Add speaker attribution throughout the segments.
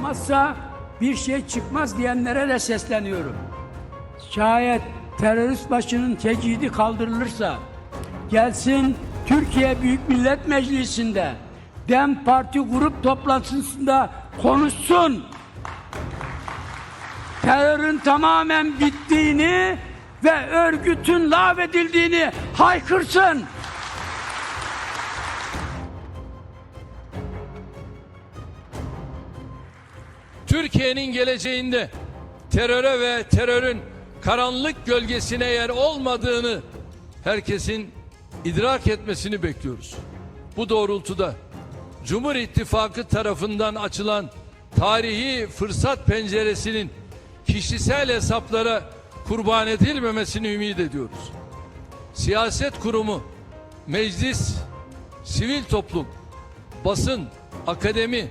Speaker 1: çıkmazsa bir şey çıkmaz diyenlere de sesleniyorum. Şayet terörist başının tecidi kaldırılırsa gelsin Türkiye Büyük Millet Meclisi'nde DEM Parti grup toplantısında konuşsun. Terörün tamamen bittiğini ve örgütün lağvedildiğini haykırsın.
Speaker 2: Türkiye'nin geleceğinde teröre ve terörün karanlık gölgesine yer olmadığını herkesin idrak etmesini bekliyoruz. Bu doğrultuda Cumhur İttifakı tarafından açılan tarihi fırsat penceresinin kişisel hesaplara kurban edilmemesini ümit ediyoruz. Siyaset kurumu, meclis, sivil toplum, basın, akademi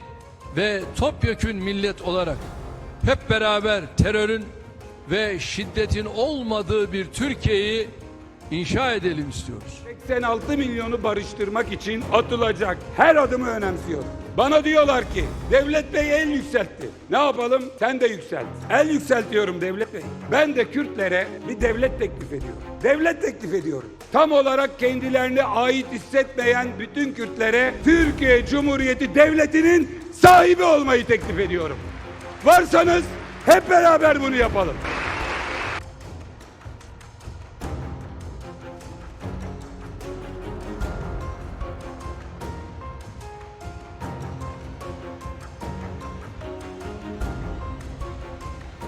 Speaker 2: ve topyekün millet olarak hep beraber terörün ve şiddetin olmadığı bir Türkiye'yi inşa edelim istiyoruz.
Speaker 3: 86 milyonu barıştırmak için atılacak her adımı önemsiyorum. Bana diyorlar ki Devlet Bey el yükseltti. Ne yapalım? Sen de yükselt. El yükseltiyorum Devlet Bey. Ben de Kürtlere bir devlet teklif ediyorum. Devlet teklif ediyorum. Tam olarak kendilerine ait hissetmeyen bütün Kürtlere Türkiye Cumhuriyeti Devleti'nin sahibi olmayı teklif ediyorum. Varsanız hep beraber bunu yapalım.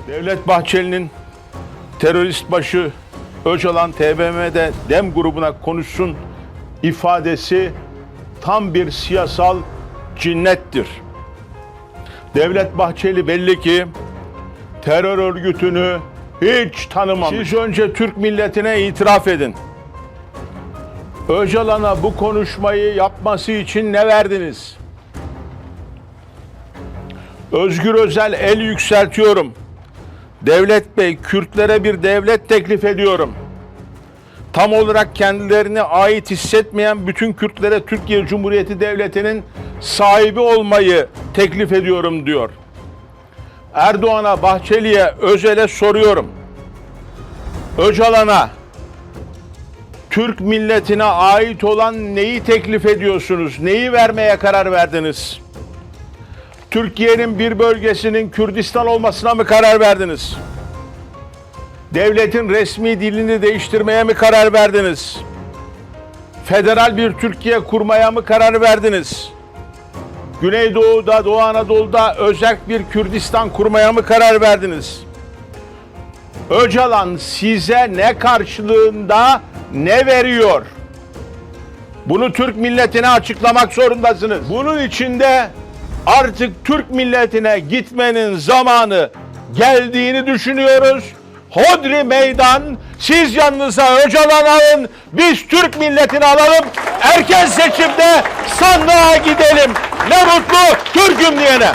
Speaker 4: Devlet Bahçeli'nin terörist başı Öcalan TBMM'de DEM grubuna konuşsun ifadesi tam bir siyasal cinnettir. Devlet Bahçeli belli ki terör örgütünü hiç tanımamış. Siz önce Türk milletine itiraf edin. Öcalan'a bu konuşmayı yapması için ne verdiniz? Özgür Özel el yükseltiyorum. Devlet Bey, Kürtlere bir devlet teklif ediyorum. Tam olarak kendilerine ait hissetmeyen bütün Kürtlere Türkiye Cumhuriyeti Devleti'nin sahibi olmayı teklif ediyorum diyor. Erdoğan'a, Bahçeli'ye, Özel'e soruyorum. Öcalan'a, Türk milletine ait olan neyi teklif ediyorsunuz? Neyi vermeye karar verdiniz? Türkiye'nin bir bölgesinin Kürdistan olmasına mı karar verdiniz? Devletin resmi dilini değiştirmeye mi karar verdiniz? Federal bir Türkiye kurmaya mı karar verdiniz? Güneydoğu'da, Doğu Anadolu'da özel bir Kürdistan kurmaya mı karar verdiniz? Öcalan size ne karşılığında ne veriyor? Bunu Türk milletine açıklamak zorundasınız. Bunun içinde artık Türk milletine gitmenin zamanı geldiğini düşünüyoruz. Hodri meydan siz yanınıza Öcalan alın biz Türk milletini alalım erken seçimde sandığa gidelim ne mutlu Türk'üm diyene.